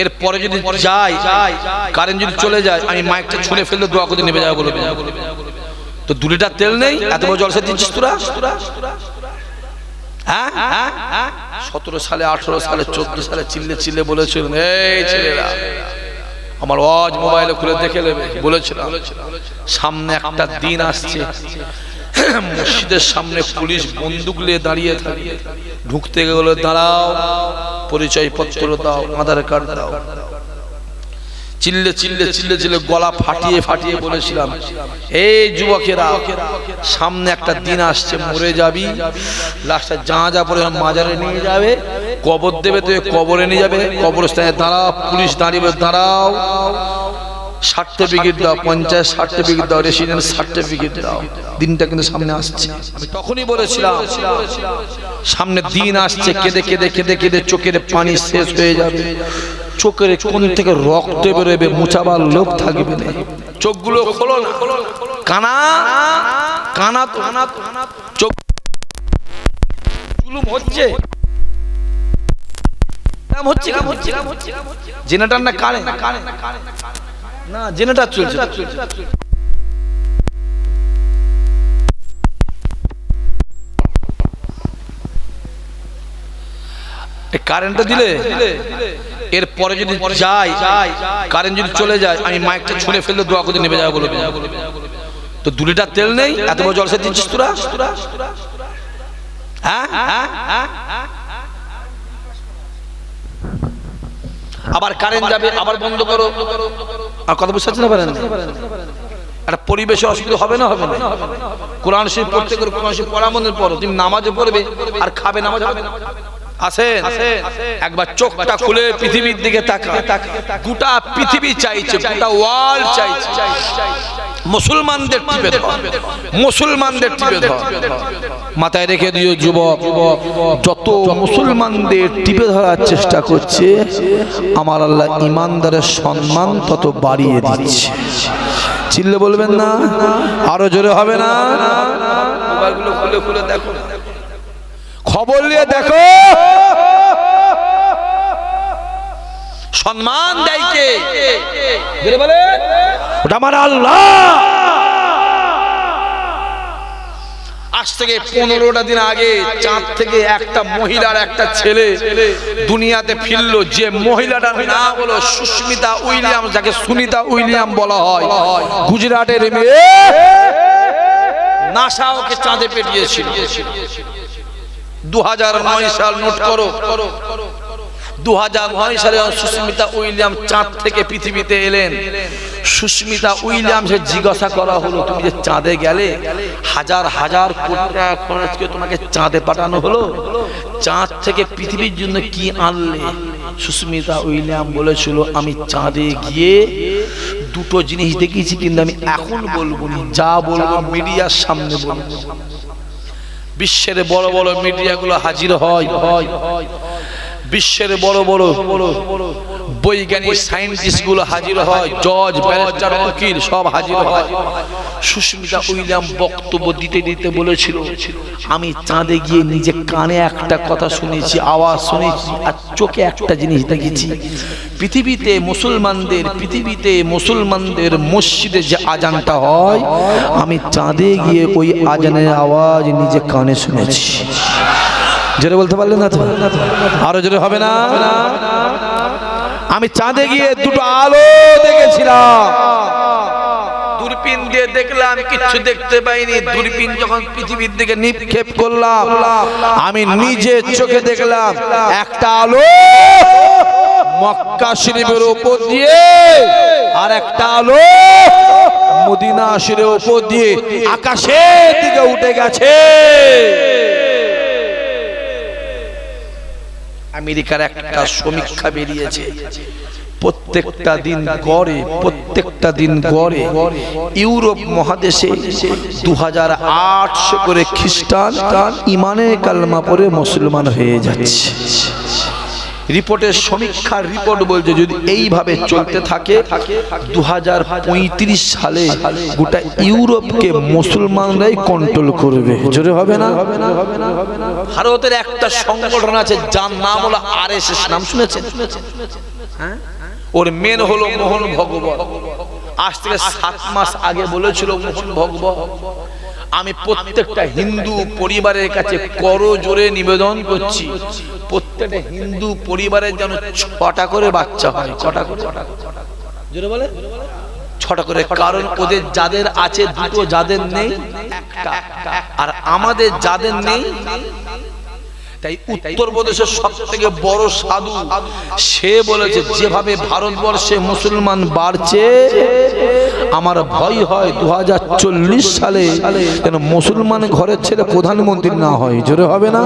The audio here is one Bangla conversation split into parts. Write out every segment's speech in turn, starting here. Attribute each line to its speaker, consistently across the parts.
Speaker 1: এরপরে যদি যায় কারেন্ট যদি চলে যায়, আমি মাইকটা ছুঁড়ে ফেললে দোয়া করে নেমে যাব বলবে তো দু লিটার তেল নেই, এত বড় জলসা দিচ্ছিস তোরা? হ্যাঁ? সতেরো সালে, আঠারো সালে, চোদ্দ সালে চিল্লে চিল্লে বলেছিলেন, এই ছেলেরা, আমার ওয়াজ মোবাইলে খুলে দেখে নেবে। বলেছিলাম। সামনে একটা দিন আসছে, মসজিদের সামনে পুলিশ বন্দুক নিয়ে দাঁড়িয়ে থাকে। ঢুকতে গেলে দাঁড়াও। পরিচয় পত্র দাও, আধার কার্ড দাও। চিল্লে চিল্লে চিল্লে চিল্লে গলা ফাটিয়ে ফাটিয়ে বলেছিলাম, এই যুবকেরা, সামনে একটা দিন আসছে, মরে যাবি। লাস্টে যা যা পরে মাজারে নিয়ে যাবে, কবর দেবে তো কবরে নিয়ে যাবে। কবরস্থানে দাঁড়াও, পুলিশ দাঁড়িয়ে দাঁড়াও। সার্টিফিকেট দাও পঞ্চায়েত সার্টিফিকেট দাও, রেসিডেন্ট সার্টিফিকেট দাও। দিনটা কিন্তু সামনে আসছে। আমি তখনই বলেছিলাম, সামনে দিন আসছে, কেঁদে কেঁদে কেঁদে কেঁদে চোখের পানি শেষ হয়ে যাবে। চোখের কোন থেকে রক্ত বেরোবে, মুছাবার লোক থাকবে না। চোখগুলো খোলো না। কানা কানা তো, চোখ হচ্ছে। হচ্ছে জেনারেটর না কারে না জেনারেটর চলছে কারেন্টটা দিলে এরপরে যদি যায় কারেন্ট যদি চলে যায় আমি মাইকটা ছুঁড়ে ফেললে দোয়া করে নেমে যাব বলবে তো দু লিটার তেল নেই এত বড় জলসা দিচ্ছিস তোরা? হ্যাঁ? আবার কারেন্ট যাবে আবার বন্ধ করো। আর কথা বুঝতে না পারেন একটা পরিবেশে অসুবিধা হবে না হবে না। কোরআন শরীফ পড়তে করে কোরআন শরীফ পড়া মনে পড়ো তুমি নামাজে পড়বে আর খাবে নামাজ হবে না আসেন? একবার চোখটা খুলে পৃথিবীর দিকে তাকা গোটা পৃথিবী চাইছে গোটা ওয়ার্ল্ড চাইছে। মুসলমানদের টিপে মুসলমানদের টিপে ধর। মাথায় রেখে দিও যুবক যত মুসলমানদের টিপে ধরার চেষ্টা করছে আমার আল্লাহ ইমানদারের সম্মান তত বাড়িয়ে দিচ্ছে। চিল্লে বলবেন না? আরও জোরে হবে না? খুলে খুলে দেখো। খবর নিয়ে দেখো। সম্মান দেয় কে? জোরে বলে। ওটা আমার আল্লাহ। আজ থেকে পনেরোটা দিন আগে চাঁদ থেকে একটা মহিলার একটা ছেলে দুনিয়াতে ফিরলো যে মহিলাটার নাম হলো সুস্মিতা উইলিয়াম যাকে সুনিতা উইলিয়াম বলা হয়। গুজরাটের মেয়ে নাসা ওকে চাঁদে পেটিয়েছিল। দু হাজার নয় সাল নোট করো। দু হাজার নয় সালে সুস্মিতা উইলিয়াম চাঁদ থেকে পৃথিবীতে এলেন, সুস্মিতা উইলিয়ামসের জিজ্ঞাসা করা হলো, তুমি যে চাঁদে গেলে, হাজার হাজার কোটি টাকা খরচ করে তোমাকে চাঁদে পাঠানো হলো? চাঁদ থেকে পৃথিবীর জন্য কি আনলে? সুস্মিতা উইলিয়াম বলেছিল, আমি চাঁদে গিয়ে দুটো জিনিস দেখিয়েছি, কিন্তু আমি এখন বলব যা বলব মিডিয়ার সামনে বলব। বিশ্বের বড় বড় মিডিয়াগুলো হাজির হয় হয়। বিশ্বের বড় বড় বৈজ্ঞানিক সায়েন্টিস্টগুলো হাজির হয়, জজ, ব্যারিস্টার, উকিল, সব হাজির হয়। সুস্মিতা উইলিয়াম বক্তব্য দিতে দিতে বলেছিল, আমি চাঁদে গিয়ে নিজে কানে একটা কথা শুনেছি, আওয়াজ শুনেছি, আর চোখে একটা জিনিস দেখেছি। পৃথিবীতে মুসলমানদের পৃথিবীতে মুসলমানদের মসজিদে যে আজানটা হয়, আমি চাঁদে গিয়ে ওই আজানের আওয়াজ নিজে কানে শুনেছি। জোরে বলতে পারলেন না তো? আরও জোরে হবে না? আমি চাঁদে গিয়ে দুটো আলো দেখেছিলাম। দূরবীন দিয়ে দেখলাম, কিচ্ছু দেখতে পাইনি। দূরবীন যখন পৃথিবীর দিকে নিক্ষেপ করলাম, আমি নিজে চোখে দেখলাম, একটা আলো মক্কা শরীফের উপর দিয়ে, আর একটা আলো মদিনা শরীফের উপর দিয়ে আকাশের দিকে উঠে গেছে। আমেরিকার একটা সমীক্ষা বেরিয়েছে। প্রত্যেকটা দিন গড়ে, প্রত্যেকটা দিন গড়ে ইউরোপ মহাদেশে দু হাজার আটশো করে খ্রিস্টান ইমানে কালমা পরে মুসলমান হয়ে যাচ্ছে। রিপোর্টের সমীক্ষার রিপোর্ট বলছে, যদি এইভাবে চলতে থাকে দু হাজার পঁয়ত্রিশ সালে গোটা ইউরোপকে মুসলমানরাই কন্ট্রোল করবে। জোরে হবে না? ভারতের একটা সংগঠন আছে, যার নাম হলো আর এস এস নাম শুনেছেন? হ্যাঁ? ওর মেন হলো মোহন ভগবত। আজ থেকে সাত মাস আগে বলেছিল মোহন ভগবত। আমি প্রত্যেকটা হিন্দু পরিবারের কাছে করো জোরে নিবেদন করছি। প্রত্যেকটা হিন্দু পরিবারের যেন ছটা করে বাচ্চা হয় ছটা করে। জোরে বলে। ছটা করে কারণ ওদের যাদের আছে দুটো যাদের নেই আর আমাদের যাদের নেই তাই উত্তরপ্রদেশের সব থেকে বড় সাধু সে বলেছে যেভাবে ভারতবর্ষে মুসলমান বাড়ছে আমার ভয় হয় দু হাজার চল্লিশ সালে যেন মুসলমান ঘরের ছেলে প্রধানমন্ত্রী না হয়। জোরে হবে না?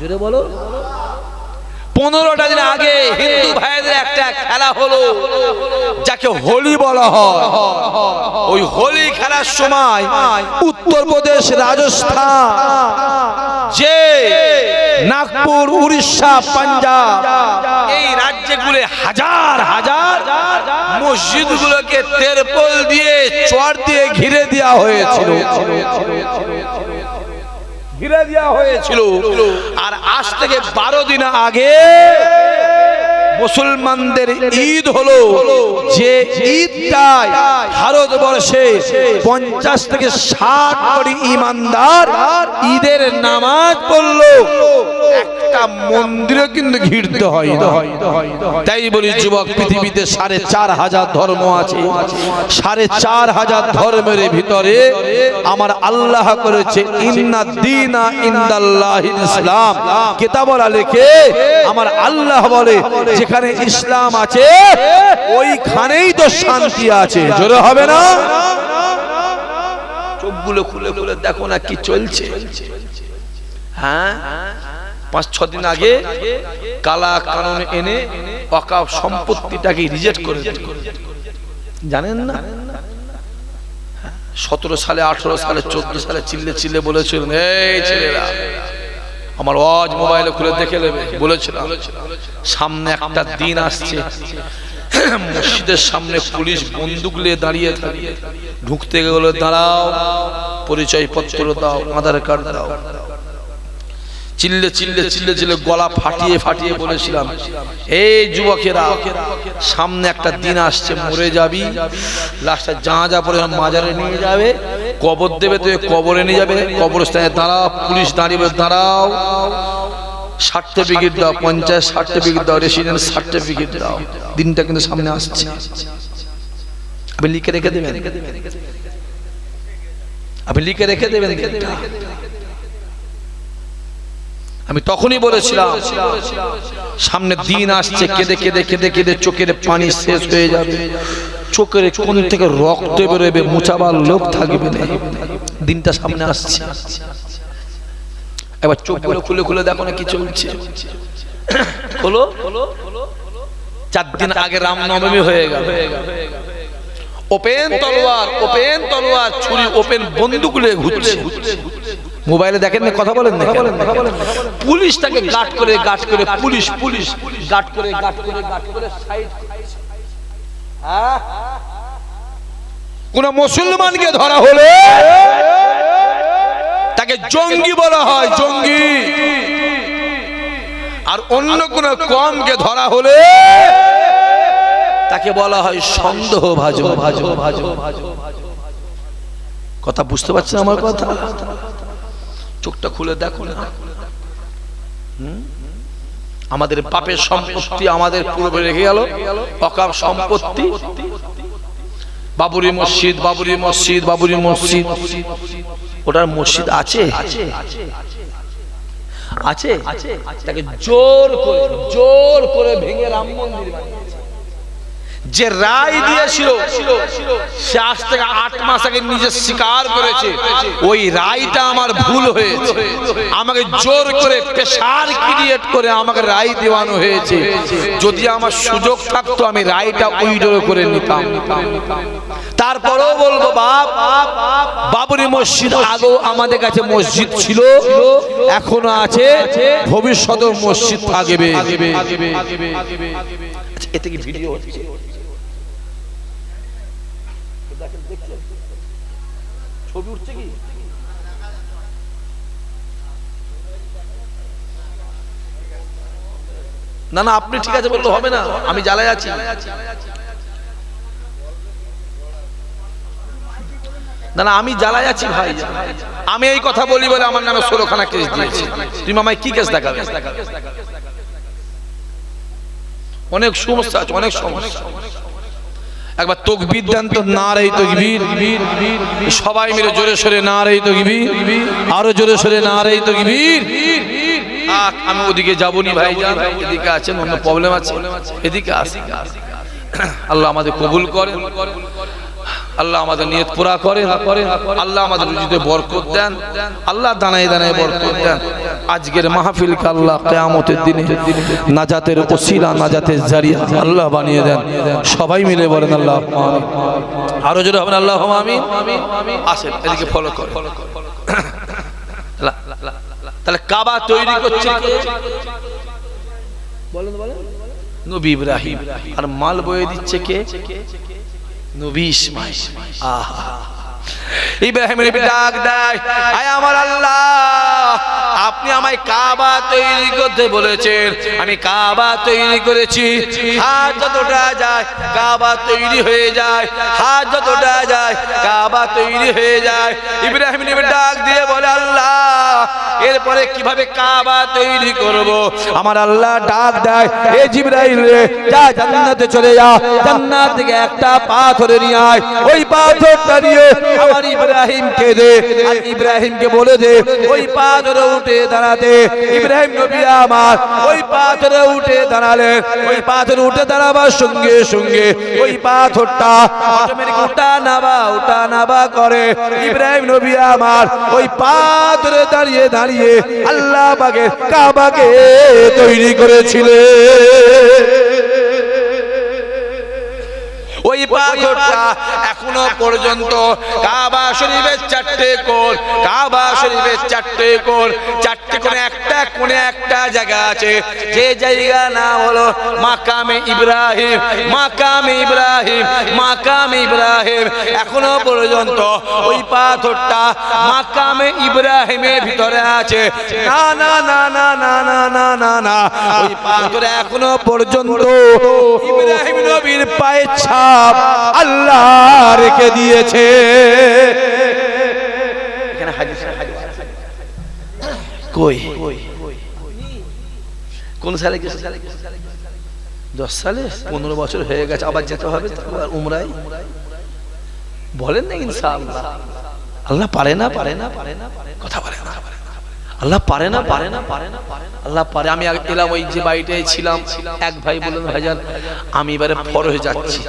Speaker 1: জোরে বলো। পনেরোটা দিন আগে হিন্দু ভাইদের একটা খেলা হলো, যাকে হোলি বলা হয়। ওই হোলি খেলার সময় উত্তরপ্রদেশ, রাজস্থান যে নাগপুর উড়িষ্যা পাঞ্জাব এই রাজ্যগুলো হাজার হাজার মসজিদগুলোকে তেরপল দিয়ে চর দিয়ে ঘিরে দেওয়া হয়েছিল। ঘিরে দেওয়া হয়েছিল। আর আজ থেকে বারো দিন আগে মুসলমানদের ঈদ হলো যে ঈদটাই ভারতবর্ষে পঞ্চাশ থেকে ষাট কোটি ইমানদার ঈদের নামাজ পড়ল। একটা মন্দিরে কিন্তু ঘিরতে হয়। তাই বলি যুবক পৃথিবীতে সাড়ে চার হাজার ধর্ম আছে। সাড়ে চার হাজার ধর্মের ভিতরে আমার আল্লাহ করেছে ইসলাম। কেতাবলা লেখে আমার আল্লাহ বলে, যেখানে ইসলাম আছে, ওইখানেই তো শান্তি আছে। জোরে হবে না? চোখগুলো খুলে খুলে দেখো না কি চলছে। হ্যাঁ? পাঁচ ছ দিন আগে কালা কানুন এনে অকাপ সম্পত্তিটাকে রিজেক্ট করে জানেন না? সতেরো সালে আঠেরো সালে চোদ্দ সালে চিল্লে চিল্লে বলেছিলেন এই ছেলেরা আমার ওয়াজ মোবাইলে খুলে দেখে নেবে। বলেছিলাম সামনে একটা দিন আসছে। মসজিদের সামনে পুলিশ বন্দুক নিয়ে দাঁড়িয়ে থাকে। ঢুকতে গেলে দাঁড়াও পরিচয় পত্র দাও আধার কার্ড দাও। চিল্লে চিল্লে চিল্লে চিল্লে গলা ফাটিয়ে ফাটিয়ে বলেছিলাম এই যুবকেরা, সামনে একটা দিন আসছে, মরে যাবি। লাস্টে যা যা পরে মাজারে নিয়ে যাবে, কবর দেবে তো কবরে নিয়ে যাবে। কবরস্থানে দাঁড়াও, পুলিশ দাঁড়িয়ে দাঁড়াও। সার্টিফিকেট দাও পঞ্চায়েত সার্টিফিকেট দাও, রেসিডেন্ট সার্টিফিকেট দাও। দিনটা কিন্তু সামনে আসছে। আপনি লিখে রেখে দেবেন? আপনি লিখে রেখে দেবেন। আমি তখনই বলেছিলাম, সামনে দিন আসছে, কেঁদে কেঁদে কেঁদে কেঁদে চোখের পানি শেষ হয়ে যাবে। চোখের কোন থেকে রক্ত বেরোবে, মুছাবার লোক থাকবে দিনটা সামনে আসছে। এবার চোখগুলো খুলে খুলে দেখো না কি চলছে। হলো চার দিন আগে রামনবমী হয়ে গেল। ওপেন তলোয়ার ওপেন তলোয়ার, ছুরি ওপেন বন্দুক নিয়ে ঘুরছে। মোবাইলে দেখেন না কথা বলেন না পুলিশ তাকে গার্ড করে গার্ড করে পুলিশ পুলিশ গার্ড করে গার্ড করে গার্ড করে সাইড কোন মুসলমানকে ধরা হলে তাকে জঙ্গি বলা হয় জঙ্গি। আর অন্য কোন কমকে ধরা হলে তাকে বলা হয় সন্দেহ ভাজো ভাজো ভাজো ভাজো কথা বুঝতে পারছেন আমার কথা? চোখটা খুলে দেখো না। আমাদের পাপের সম্পত্তি আমাদের পূর্বে রেখে গেল। অকাপ সম্পত্তি। বাবুরি মসজিদ বাবুরি মসজিদ বাবুরি মসজিদ। ওটার মসজিদ আছে? আছে? তাকে জোর করে জোর করে ভেঙে রাম মন্দির বানিয়েছে। যে রায় দিয়েছিল সে আজ থেকে আট মাস আগে নিজে স্বীকার করেছে ওই রায়টা আমার ভুল হয়েছে। আমাকে জোর করে পেশার ক্রিয়েট করে আমাকে রায় দেওয়ানো হয়েছে। যদি আমার সুযোগ থাকতো আমি রায়টা উইডো করে নিতাম। তারপরেও বলব বাপ বাবরি মসজিদ আগেও আমাদের কাছে মসজিদ ছিল এখনও আছে ভবিষ্যতেও মসজিদ থাকবে। আচ্ছা, এতে কি ভিডিও হচ্ছে? ছবি উঠছে কি? না না, আপনি ঠিক আছে বললে হবে না। আমি জ্বালায় আছি। না না, আমি জ্বালায় আছি ভাই। আমি এই কথা বলি বলে আমার নামে ষোলোখানা কেস দিয়েছি। তুমি আমায় কি কেস দেখাবে? অনেক সমস্যা আছে, অনেক সমস্যা। একবার তকবির দেন তো না রে তকবির। সবাই মিলে জোরে সরে না রে তকবির। আরও জোরে সরে না রে তকবির আমি ওদিকে যাবনি ভাই এদিকে আছেন, অন্য প্রবলেম আছে। এদিকে আসি। আল্লাহ আমাদের কবুল করে আল্লাহ আমাদের নিয়ত পুরা করে আল্লাহ আমাদের রুজিতে বরকত দেন। আল্লাহ দানায় দানায় বরকত দেন। আজকের মাহফিলকে আল্লাহ কেয়ামতের দিনে নাজাতের ওসিলা, নাজাতের জারিয়া আল্লাহ বানিয়ে দেন। সবাই মিলে বলেন আল্লাহ। আরও জোরে হবেন আল্লাহ আমিন। আসেন, এদিকে ফলো করে তাহলে কাবা তৈরি করছে বলেন বলেন নবী ইব্রাহিম। আর মাল বয়ে দিচ্ছে কে? নবী ইসমাইল আহা। ইব্রাহিম ডাক দেয়, আয় আমার আল্লাহ, আপনি আমায় কাবা তৈরি করতে বলেছেন। আমি কাবা তৈরি করেছি। হাত যতটা যায়, কাবা তৈরি হয়ে যায়। হাত যতটা যায়, কাবা তৈরি হয়ে যায়। ইব্রাহিম ডাক দিয়ে বলে, আল্লাহ এরপরে কীভাবে কাবা তৈরি করব? আমার আল্লাহ ডাক দেয়, এ জিব্রাইল রে, যা জান্নাতে চলে যা। জান্নাত থেকে একটা পাথর নিয়ে আয়। ওই পাথরটা নিয়ে আমার ইব্রাহিমকে দে। আর ইব্রাহিমকে বলে দে, ওই পাথরে উঠে দাঁড়াতে। ইব্রাহিম নবী আমার, ওই পাথরে উঠে দাঁড়ালেন ওই পাথরে উঠে দাঁড়াবার সঙ্গে সঙ্গে ওই পাথরটা অটোমেটিক উঠা নাবা উঠা নাবা করে। ইব্রাহিম নবী আমার, ওই পাথরে দাঁড়িয়ে দাঁড়িয়ে আল্লাহ বাগে কাবাকে তৈরি করেছিলেন ওই পাথরটা এখনও পর্যন্ত কাবা শরীফের চারটে কোণ, কাবা শরীফের চারটে কোণ, চারটে কোণে একটা কোণে একটা জায়গা আছে। যে জায়গা নাম হলো মাকামে ইব্রাহিম মাকামে ইব্রাহিম মাকামে ইব্রাহিম এখনও পর্যন্ত ওই পাথরটা মাকামে ইব্রাহিমের ভিতরে আছে। না না না না না না না না না। ওই পাথর এখনও পর্যন্ত ইব্রাহিম নবীর ছাপ আল্লাহ রেখে দিয়েছে। এখানে হাদিস কই? কোন সালে গেছে দশ সালে, পনেরো বছর হয়ে গেছে, আবার যেতে হবে উমরাই বলেন না ইনশাআল্লাহ। আল্লাহ পারে না পারে না পারে না কথা বলে না। আল্লাহ পারে না পারে না পারে না পারে না। আল্লাহ পারে, আমি এলাম ওই যে বাড়িটায় ছিলাম। এক ভাই বললেন, ভাইজান, আমি এবারে ফরহে যাচ্ছি।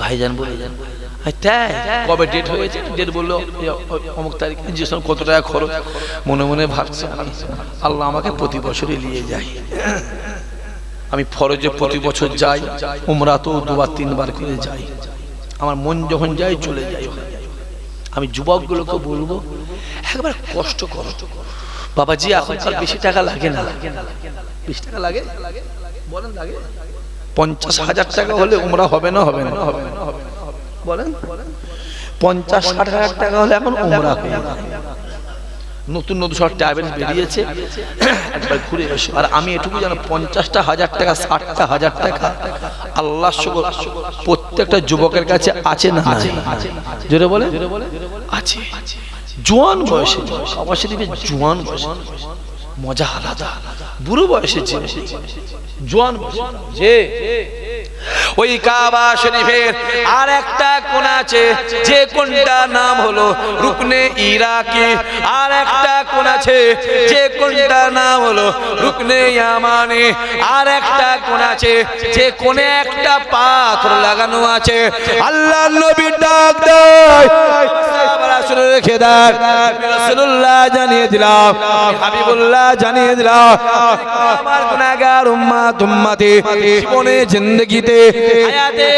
Speaker 1: ভাইজান বলে যান কবে ডেট হয়েছে? ডেট বলল অমুক তারিখে, যে কত টাকা খরচ? মনে মনে ভাবছে, আল্লাহ আমাকে প্রতি বছরই নিয়ে যায়। আমি ফরজে প্রতি বছর যাই উমরা তো দুবার, তিনবার করে যাই। আমার মন যখন যায়, চলে ওখানে। আমি যুবকগুলোকে বলব, একবার কষ্ট করো। বাবাজি, এখনকার বেশি টাকা লাগে না। বেশি টাকা লাগে? বলেন লাগে। পঞ্চাশ হাজার টাকা হলে উমরা হবে না হবে না হবে না। হবে বলেন? পঞ্চাশ, ষাট হাজার টাকা হলে এখন উমরা যায়। নতুন নতুন সব ট্যাবলেট বেরিয়েছে। একবার ঘুরে এসো। আর আমি এটুকু জানো, পঞ্চাশটা হাজার টাকা, ষাটটা হাজার টাকা আল্লাহ শুকর প্রত্যেকটা যুবকের কাছে আছে না? জোরে বলে? আছে। জোয়ান বয়সে বাবা শরীফে জোয়ান বয়সে মজা আলাদা। বুড়ো বয়সে জোয়ান বয়সে ওই কাবা শরীফের আর একটা কোণ আছে, যে কোনটা নাম হলো রুকনে ইরাকি। আর একটা কোণ আছে, যে কোনটা নাম হলো রুকনে ইয়ামানি। আর একটা কোণ আছে, যে কোণে একটা পাথর লাগানো আছে। আল্লাহ নবী ডাক দেয়। রাসূলুল্লাহ জানিয়ে জানিয়ে জীবনে জিন্দেগিতে,
Speaker 2: হায়াতে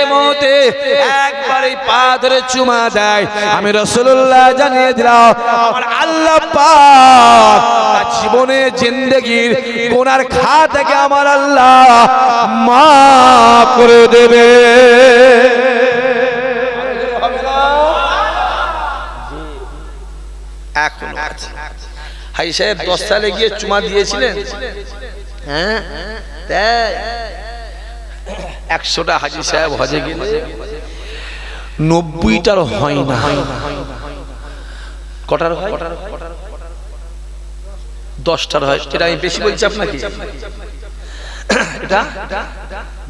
Speaker 2: ধরে চুমা দেয়। আমি রসুল্লাহ জানিয়ে দিলাম, আমার আল্লাহ পাক জীবনে জিন্দগির কোনার খা থেকে আমার আল্লাহ মাফ করে দেবে।
Speaker 1: এখন আছে। হাই সাহেব দশ সালে গিয়ে চুমা দিয়েছিলেন? হ্যাঁ? তাই? একশোটা হাজি সাহেব হজে গেলে নব্বইটার হয় না। কটার হয়? দশটার হয়। এটা আমি বেশি বলছি আপনাকে। এটা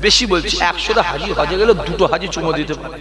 Speaker 1: বেশি বলছি। একশোটা হাজি হজে গেলে দুটো হাজি চুমো দিতে পারে।